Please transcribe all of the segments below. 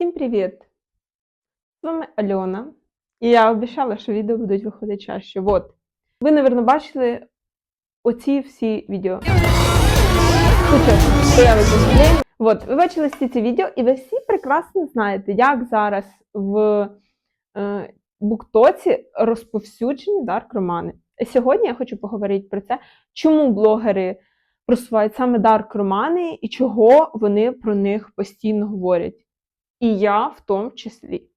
Всім привіт! З вами Альона. І я обіцяла, що відео будуть виходити чаще. Вот. Ви, напевно, бачили оці всі відео. Вот, ви бачили всі ці відео, і ви всі прекрасно знаєте, як зараз в е, Буктоці розповсюджені дарк-романи. І Сьогодні я хочу поговорити про це, чому блогери просувають саме дарк-романи і чого вони про них постійно говорять. І я в тому числі.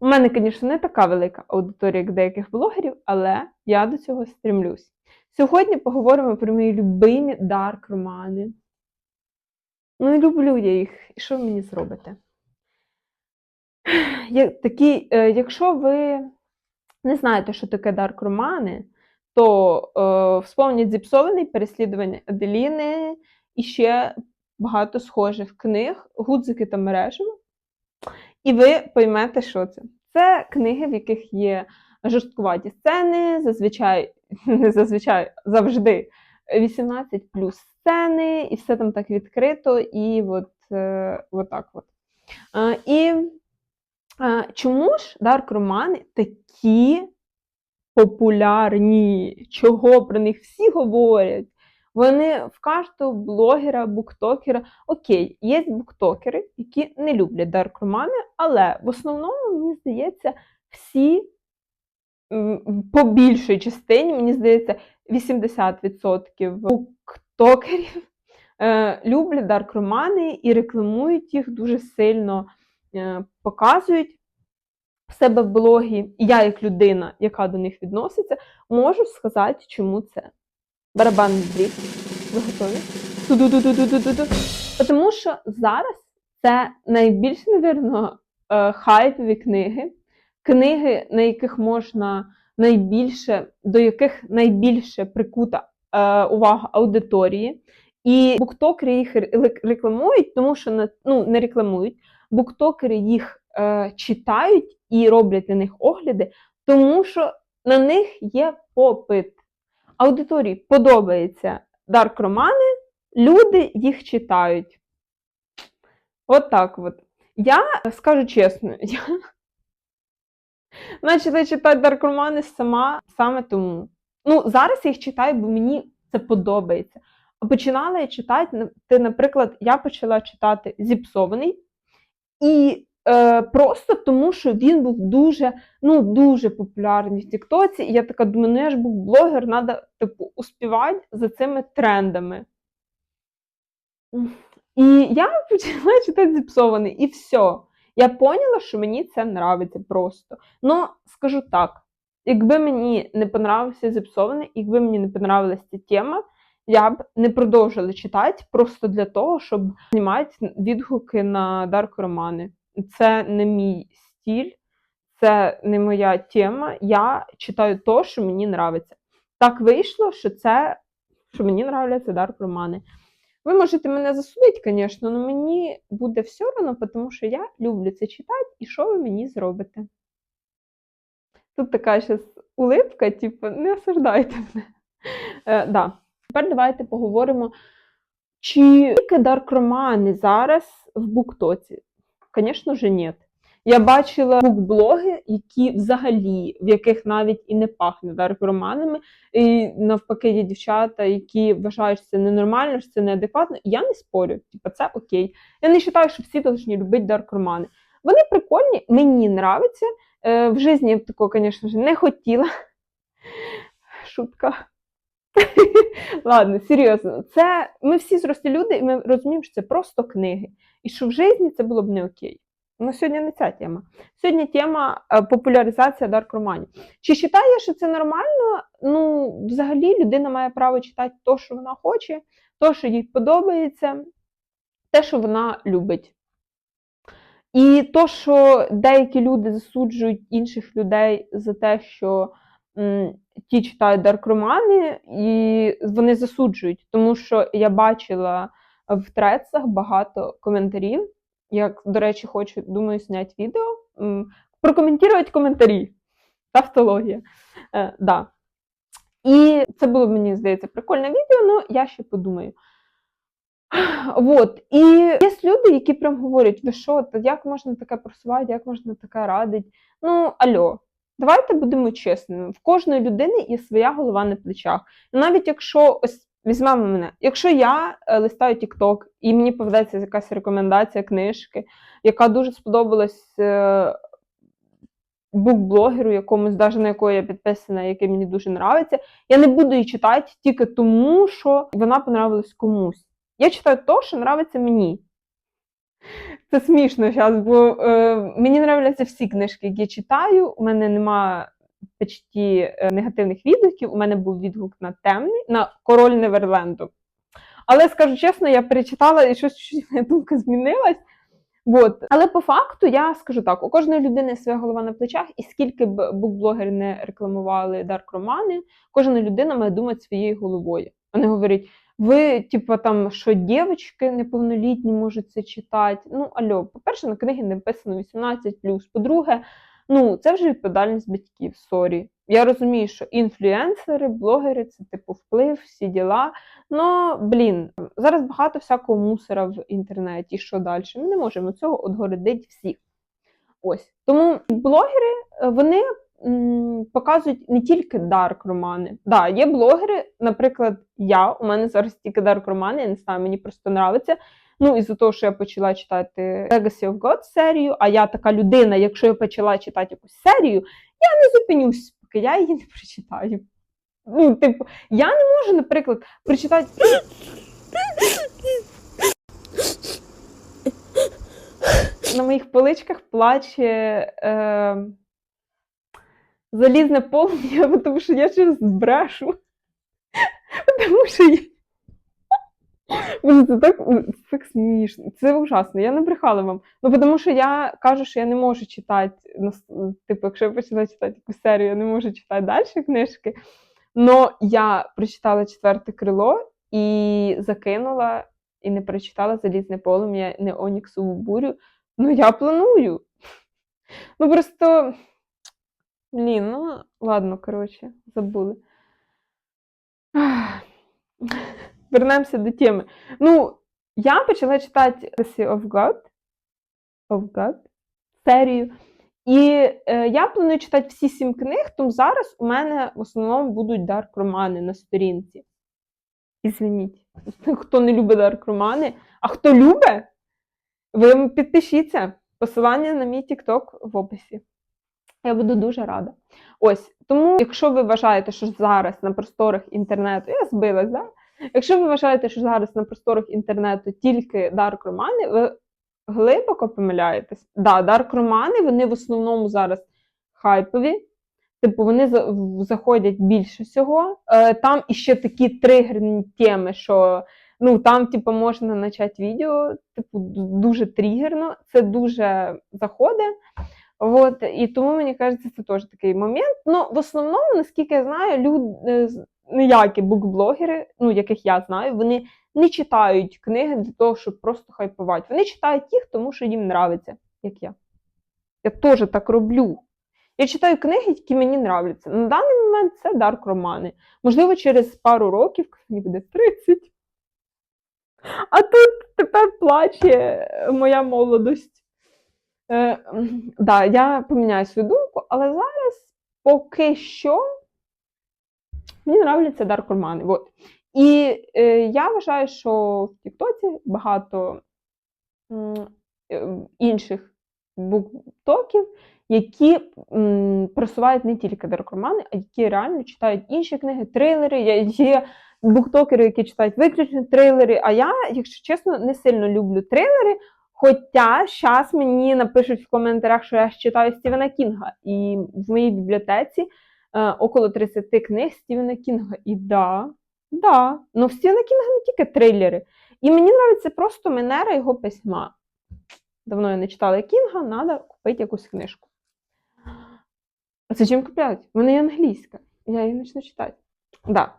У мене, звісно, не така велика аудиторія, як деяких блогерів, але я до цього стремлюсь. Сьогодні поговоримо про мої любимі дарк-романи. Ну і люблю я їх. І що ви мені зробите? Я, такі, е, якщо ви не знаєте, що таке дарк-романи, то е, вспомніть зіпсований переслідування Аделіни і ще багато схожих книг, гудзики та мережево. І ви поймете, що це. Це книги, в яких є жорсткуваті сцени, зазвичай, не зазвичай завжди 18 плюс сцени, і все там так відкрито, і от, е, от так от. І чому ж дарк-романи такі популярні? Чого про них всі говорять? Вони в кожного блогера, буктокера. Окей, є буктокери, які не люблять дарк-романи, але в основному, мені здається, всі по більшій частині, мені здається, 80% буктокерів е, люблять дарк-романи і рекламують їх дуже сильно, е, показують в себе в блогі. І я, як людина, яка до них відноситься, можу сказати, чому це. Барабанний дріб. Ви готові? Ту-ду-ду-ду-ду-ду-ду. Тому що зараз це найбільш, навірно, е, хайпові книги, книги, на яких можна найбільше, до яких найбільше прикута е, увага аудиторії. І буктокери їх рекламують, тому що на- ну, не рекламують, буктокери їх е, читають і роблять на них огляди, тому що на них є попит. Аудиторії подобаються дарк-романи, люди їх читають. От так от. Я скажу чесно, я почала читати дарк-романи сама саме тому. Ну, зараз я їх читаю, бо мені це подобається. А починала я читати, ти, наприклад, я почала читати зіпсований. І е, просто тому, що він був дуже, ну, дуже популярний в Тіктоці. І я така думаю, ну я ж був блогер, треба, типу, успівати за цими трендами. І я почала читати зіпсований, і все. Я поняла, що мені це нравиться просто. Ну, скажу так, якби мені не понравився зіпсований, якби мені не понравилася ця тема, я б не продовжила читати просто для того, щоб знімати відгуки на дарк-романи. Це не мій стиль, це не моя тема. Я читаю то, що мені нравиться. Так вийшло, що це, що мені нравляться дарк-романи. Ви можете мене засудити, звісно, але мені буде все одно, тому що я люблю це читати, і що ви мені зробите? Тут така щас улипка, типу, не осуждайте мене. Е, да. Тепер давайте поговоримо, чи тільки дарк-романи зараз в буктоці? Звісно ж, ні. Я бачила букблоги, які взагалі, в яких навіть і не пахне дарк-романами, і навпаки, є дівчата, які вважають, що це ненормально, що це неадекватно. Я не спорю, типу, це окей. Я не вважаю, що всі повинні любити дарк-романи. Вони прикольні, мені нравиться. Е, в житті я б такого, звісно не хотіла. Шутка. Ладно, серйозно, це ми всі зрослі люди, і ми розуміємо, що це просто книги. І що в житті це було б не окей. Ну, сьогодні не ця тема. Сьогодні тема е, популяризація дарк-романів. Чи вважаю я, що це нормально? Ну, взагалі, людина має право читати те, що вона хоче, те, що їй подобається, те, що вона любить. І то, що деякі люди засуджують інших людей за те, що ті читають дарк-романи, і вони засуджують, тому що я бачила в трецах багато коментарів. Я, до речі, хочу, думаю, зняти відео, прокоментувати коментарі. Тавтологія. Е, да. І це було, мені здається, прикольне відео, але я ще подумаю. Вот. І є люди, які прям говорять, ви що, як можна таке просувати, як можна таке радити? Ну, альо, давайте будемо чесними. В кожної людини є своя голова на плечах. Навіть якщо ось візьмемо мене, якщо я е, листаю TikTok і мені поведеться якась рекомендація книжки, яка дуже сподобалась е, букблогеру якомусь, навіть на якого я підписана, який мені дуже нравиться, я не буду її читати тільки тому, що вона понравилась комусь. Я читаю то, що нравиться мені. Це смішно зараз, бо е, мені нравляться всі книжки, які читаю. У мене нема почти е, негативних відгуків. У мене був відгук на темний, на король Неверленду. Але скажу чесно, я перечитала і щось щось моя думка змінилась. Вот. Але по факту я скажу так: у кожної людини своя голова на плечах, і скільки б букблогери не рекламували дарк романи, кожна людина має думати своєю головою. Вони говорять, ви, типу, там, що дівчатки неповнолітні можуть це читати. Ну, альо, по-перше, на книги написано 18 По-друге, ну, це вже відповідальність батьків, сорі. Я розумію, що інфлюенсери, блогери це типу вплив, всі діла. Ну, блін, зараз багато всякого мусора в інтернеті. Що далі? Ми не можемо цього отгородити всіх. Ось. Тому блогери, е, вони показують не тільки дарк романи. Да, є блогери, наприклад, я, у мене зараз тільки дарк романи, я не знаю, мені просто нравиться. Ну, із-за того, що я почала читати Legacy of God серію, а я така людина, якщо я почала читати якусь серію, я не зупинюсь, поки я її не прочитаю. Ну, типу, я не можу, наприклад, прочитати. На моїх поличках плаче е, залізне полум'я, тому що я через брешу. Тому що я... Це так, так смішно. Це ужасно. Я не брехала вам. Ну, тому що я кажу, що я не можу читати. Типу, якщо я почала читати якусь серію, я не можу читати далі книжки. Но я прочитала четверте крило і закинула, і не прочитала залізне полум'я, не Оніксову бурю. Ну, я планую. Ну, просто. Блін, ну ладно, коротше, забули. Вернемося до теми. Ну, я почала читати of God, of God серію. І е, я планую читати всі сім книг, тому зараз у мене в основному будуть дарк романи на сторінці. Ізвиніть, хто не любить дарк романи, а хто любить, ви підпишіться. Посилання на мій TikTok в описі. Я буду дуже рада. Ось, тому, якщо ви вважаєте, що зараз на просторах інтернету, я збилась, да? Якщо ви вважаєте, що зараз на просторах інтернету тільки дарк романи, ви глибоко помиляєтесь. Да, дарк романи, вони в основному зараз хайпові. Типу, вони заходять більше всього. Е, там іще такі тригерні теми, що ну там, типу, можна почати відео, типу, дуже тригерно, це дуже заходить. От, і тому мені кажеться, це теж такий момент. Ну, в основному, наскільки я знаю, люди ніякі букблогери, ну яких я знаю, вони не читають книги для того, щоб просто хайпувати. Вони читають їх, тому що їм нравиться, як я. Я теж так роблю. Я читаю книги, які мені нравляться. На даний момент це дарк романи. Можливо, через пару років, мені буде 30. А тут тепер плаче моя молодость. Е, да, я поміняю свою думку, але зараз поки що мені нравляться дарк романи. Вот. І е, я вважаю, що в Тіктоці багато м, е, інших буктоків, які м, просувають не тільки дарк романи, а які реально читають інші книги, трилери. Є буктокери, які читають виключно трилери. А я, якщо чесно, не сильно люблю трилери. Хоча зараз мені напишуть в коментарях, що я читаю Стівена Кінга, і в моїй бібліотеці е, около 30 книг Стівена Кінга. І да, да, ну в Стівена Кінга не тільки трилери. І мені подобається просто манера його письма. Давно я не читала Кінга, треба купити якусь книжку. А це чим купляти? У мене є англійська. Я її почну читати. Да.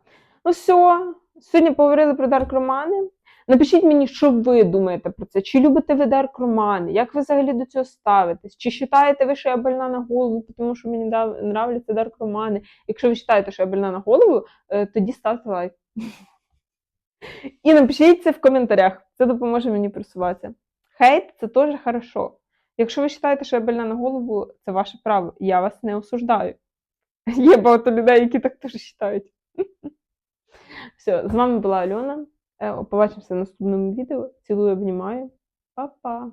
Ну все, сьогодні поговорили про дарк романи. Напишіть мені, що ви думаєте про це. Чи любите ви дарк романи? Як ви взагалі до цього ставитесь? Чи вважаєте ви, що я больна на голову, тому що мені нравляться дарк романи? Якщо ви вважаєте, що я больна на голову, е, тоді ставте лайк. І напишіть це в коментарях. Це допоможе мені просуватися. Хейт це теж хорошо. Якщо ви вважаєте, що я больна на голову, це ваше право. Я вас не осуждаю. Є багато людей, які так теж вважають. Все, з вами була Альона. Е, Побачимося в наступному відео. Цілую, обнімаю. Па-па!